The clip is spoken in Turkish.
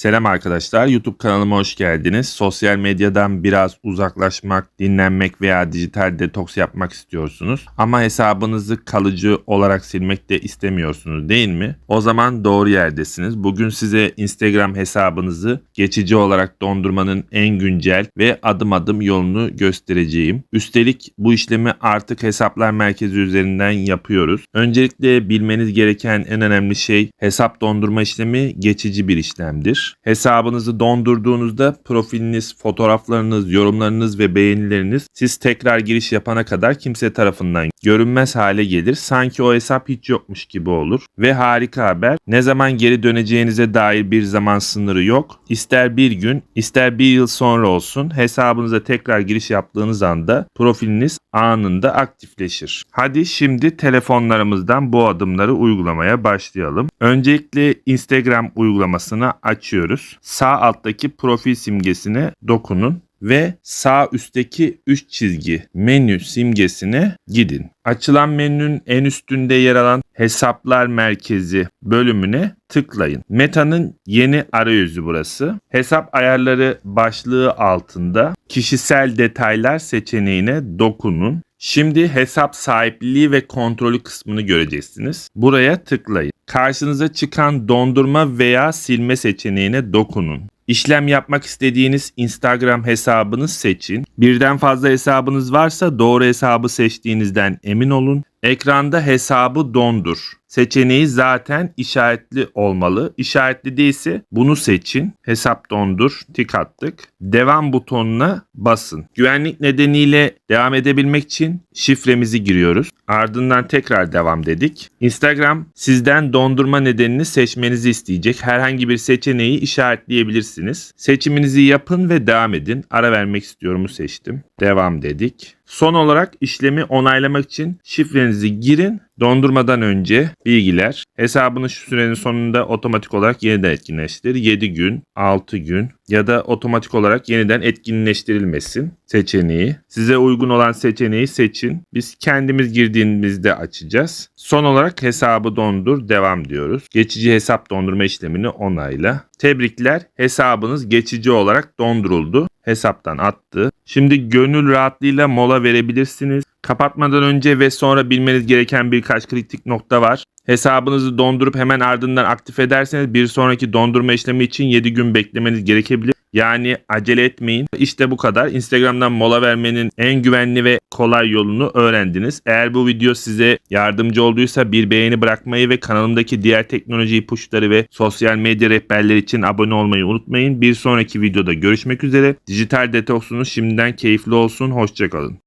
Selam arkadaşlar, YouTube kanalıma hoş geldiniz. Sosyal medyadan biraz uzaklaşmak, dinlenmek veya dijital detoks yapmak istiyorsunuz. Ama hesabınızı kalıcı olarak silmek de istemiyorsunuz değil mi? O zaman doğru yerdesiniz. Bugün size Instagram hesabınızı geçici olarak dondurmanın en güncel ve adım adım yolunu göstereceğim. Üstelik bu işlemi artık hesaplar merkezi üzerinden yapıyoruz. Öncelikle bilmeniz gereken en önemli şey hesap dondurma işlemi geçici bir işlemdir. Hesabınızı dondurduğunuzda profiliniz, fotoğraflarınız, yorumlarınız ve beğenileriniz siz tekrar giriş yapana kadar kimse tarafından görünmez hale gelir. Sanki o hesap hiç yokmuş gibi olur. Ve harika haber ne zaman geri döneceğinize dair bir zaman sınırı yok. İster bir gün ister bir yıl sonra olsun hesabınıza tekrar giriş yaptığınız anda profiliniz anında aktifleşir. Hadi şimdi telefonlarımızdan bu adımları uygulamaya başlayalım. Öncelikle Instagram uygulamasını açıyoruz. Sağ alttaki profil simgesine dokunun ve sağ üstteki 3 çizgi menü simgesine gidin. Açılan menünün en üstünde yer alan hesaplar merkezi bölümüne tıklayın. Meta'nın yeni arayüzü burası. Hesap ayarları başlığı altında kişisel detaylar seçeneğine dokunun. Şimdi hesap sahipliği ve kontrolü kısmını göreceksiniz. Buraya tıklayın. Karşınıza çıkan dondurma veya silme seçeneğine dokunun. İşlem yapmak istediğiniz Instagram hesabınız seçin. Birden fazla hesabınız varsa doğru hesabı seçtiğinizden emin olun. Ekranda hesabı dondur seçeneği zaten işaretli olmalı. İşaretli değilse bunu seçin. Hesap dondur. Tik attık. Devam butonuna basın. Güvenlik nedeniyle devam edebilmek için şifremizi giriyoruz. Ardından tekrar devam dedik. Instagram sizden dondurma nedenini seçmenizi isteyecek. Herhangi bir seçeneği işaretleyebilirsiniz. Seçiminizi yapın ve devam edin. Ara vermek istiyorumu seçtim. Devam dedik. Son olarak işlemi onaylamak için şifrenizi girin. Dondurmadan önce bilgiler hesabını şu sürenin sonunda otomatik olarak yeniden etkinleştir. 7 gün, 6 gün ya da otomatik olarak yeniden etkinleştirilmesin seçeneği. Size uygun olan seçeneği seçin. Biz kendimiz girdiğimizde açacağız. Son olarak hesabı dondur devam diyoruz. Geçici hesap dondurma işlemini onayla. Tebrikler hesabınız geçici olarak donduruldu. Hesaptan attı. Şimdi gönül rahatlığıyla mola verebilirsiniz. Kapatmadan önce ve sonra bilmeniz gereken birkaç kritik nokta var. Hesabınızı dondurup hemen ardından aktif ederseniz bir sonraki dondurma işlemi için 7 gün beklemeniz gerekebilir. Yani acele etmeyin. İşte bu kadar. Instagram'dan mola vermenin en güvenli ve kolay yolunu öğrendiniz. Eğer bu video size yardımcı olduysa bir beğeni bırakmayı ve kanalımdaki diğer teknoloji ipuçları ve sosyal medya rehberleri için abone olmayı unutmayın. Bir sonraki videoda görüşmek üzere. Dijital detoksunuz şimdiden keyifli olsun. Hoşçakalın.